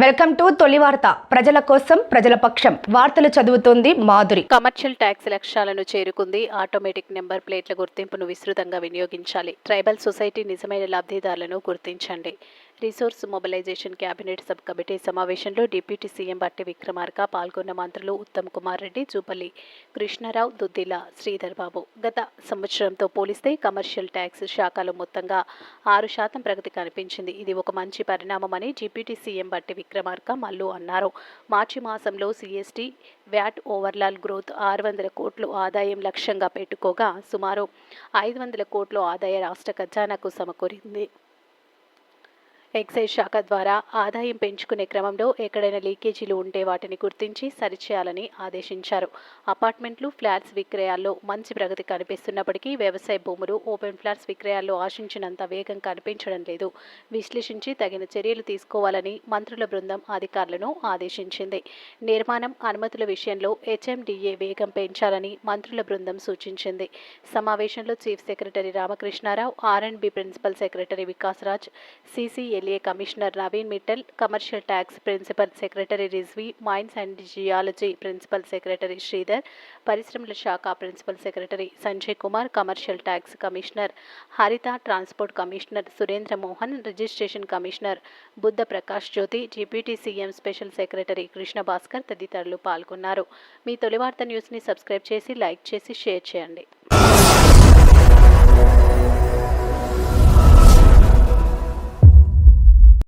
Welcome to తొలి వార్త. ప్రజల కోసం ప్రజల పక్షం. వార్తలు చదువుతోంది మాధురి. కమర్షియల్ ట్యాక్స్ లక్ష్యాలను చేరుకుంది. ఆటోమేటిక్ నెంబర్ ప్లేట్ల గుర్తింపును విస్తృతంగా వినియోగించాలి. ట్రైబల్ సొసైటీ నిజమైన లబ్ధిదారులను గుర్తించండి. Resource mobilisation cabinet sub committee సమావేశంలో డిప్యూటీ సీఎం బట్టి విక్రమార్క పాల్గొన్న మంత్రులు ఉత్తమ్ కుమార్ రెడ్డి జూపల్లి కృష్ణారావు దుద్దిల శ్రీధర్ బాబు. గత సంవత్సరంతో పోలిస్తే కమర్షియల్ ట్యాక్స్ శాఖలో మొత్తంగా ఆరు శాతం ప్రగతి కనిపించింది. ఇది ఒక మంచి పరిణామమని డిప్యూటీ సీఎం బట్టి విక్రమార్క మల్లు అన్నారు. మార్చి మాసంలో సిఎస్టీ వ్యాట్ ఓవర్లాల్ గ్రోత్ ఆరు వందల కోట్లు ఆదాయం లక్ష్యంగా పెట్టుకోగా సుమారు ఐదు వందల కోట్లు ఆదాయ రాష్ట్ర ఖజానాకు సమకూరింది. ఎక్సైజ్ శాఖ ద్వారా ఆదాయం పెంచుకునే క్రమంలో ఎక్కడైనా లీకేజీలు ఉంటే వాటిని గుర్తించి సరిచేయాలని ఆదేశించారు. అపార్ట్మెంట్లు ఫ్లాట్స్ విక్రయాల్లో మంచి ప్రగతి కనిపిస్తున్నప్పటికీ వ్యవసాయ భూములు ఓపెన్ ఫ్లాట్స్ విక్రయాల్లో ఆశించినంత వేగం కనిపించడం లేదు. విశ్లేషించి తగిన చర్యలు తీసుకోవాలని మంత్రుల బృందం అధికారులను ఆదేశించింది. నిర్మాణం అనుమతుల విషయంలో హెచ్ఎండిఏ వేగం పెంచాలని మంత్రుల బృందం సూచించింది. సమావేశంలో chief secretary Ramakrishna Rao R and B principal secretary Vikas Raj LA commissioner Naveen Mittal commercial tax principal secretary Rizvi mines and geology principal secretary Sridhar పరిశ్రమల శాఖ principal secretary Sanjay Kumar commercial tax commissioner Haritha transport commissioner Surendra Mohan registration commissioner Buddha Prakash Jyothi deputy CM special secretary Krishna Bhaskar తదితరులు పాల్గొన్నారు. మీ తొలి వార్త న్యూస్ని subscribe చేసి like చేసి share చేయండి.